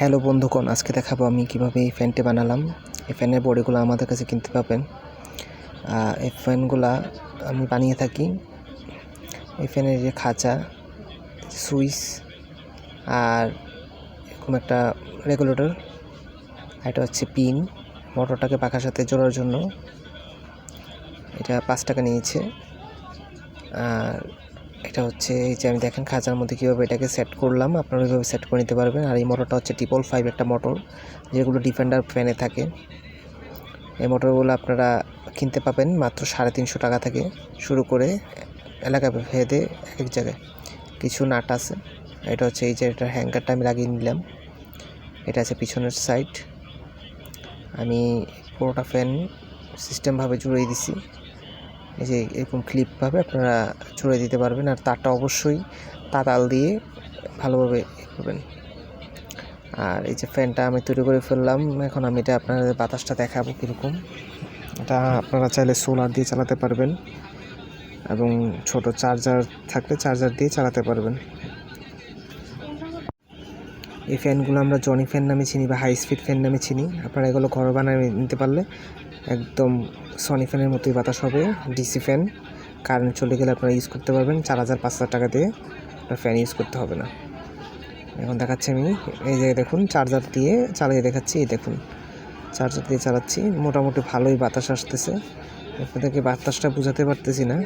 Hello বন্ধুগণ, আজকে দেখাবো আমি কীভাবে এই ফ্যানটি বানালাম। এই ফ্যানের বডিগুলো আমাদের কাছে কিনতে পাবেন। এই ফ্যানগুলা আমি বানিয়ে থাকি। এই ফ্যানের যে খাঁচা, সুইচ আর এরকম একটা রেগুলেটর এটা হচ্ছে পিন। মোটরটাকে পাখার সাথে জোড়ার জন্য। এটা পাঁচ টাকা নিয়েছে। আর এটা হচ্ছে এই যে আমি দেখেন খাঁচার মধ্যে কীভাবে এটাকে সেট করলাম, আপনারা ওইভাবে সেট করে নিতে পারবেন। আর এই মোটরটা হচ্ছে ট্রিপল ফাইভ একটা মোটর যেগুলো ডিফেন্ডার ফ্যানে থাকে। এই মোটরগুলো আপনারা কিনতে পাবেন মাত্র সাড়ে তিনশো টাকা থেকে শুরু করে এলাকা ভেদে এক এক জায়গায়। কিছু নাট আছে, এটা হচ্ছে এই যে এটার হ্যাঙ্গারটা আমি লাগিয়ে নিলাম। এটা আছে পিছনের সাইড আমি পুরোটা ফ্যান সিস্টেমভাবে জুড়িয়ে দিছি। এই যে এরকম ক্লিপভাবে আপনারা ছড়ে দিতে পারবেন আর তারটা অবশ্যই তাতাল দিয়ে ভালোভাবে করবেন। আর এই যে ফ্যানটা আমি তৈরি করে ফেললাম, এখন আমি এটা আপনাদের বাতাসটা দেখাবো কীরকম। এটা আপনারা চাইলে সোলার দিয়ে চালাতে পারবেন এবং ছোট চার্জার থাকলে চার্জার দিয়ে চালাতে পারবেন। এই ফ্যানগুলো আমরা জনি ফ্যান নামে চিনি বা হাই স্পিড ফ্যান নামে চিনি। আপনারা এগুলো ঘর বানিয়ে নিতে পারলে একদম সনি ফ্যানের মতোই বাতাস হবে ডিসি ফ্যান কারেন্ট চলে গেলে আপনারা ইউজ করতে পারবেন চার হাজার পাঁচ হাজার টাকা দিয়ে। আপনার ফ্যান ইউজ করতে হবে না। এখন দেখাচ্ছি আমি, এই যে দেখুন চার্জার দিয়ে চালিয়ে দেখাচ্ছি, এই দেখুন। চার্জার দিয়ে চালাচ্ছি, মোটামুটি ভালোই বাতাস আসতেছে। আপনাদেরকে বাতাসটা বোঝাতে পারতেছি না।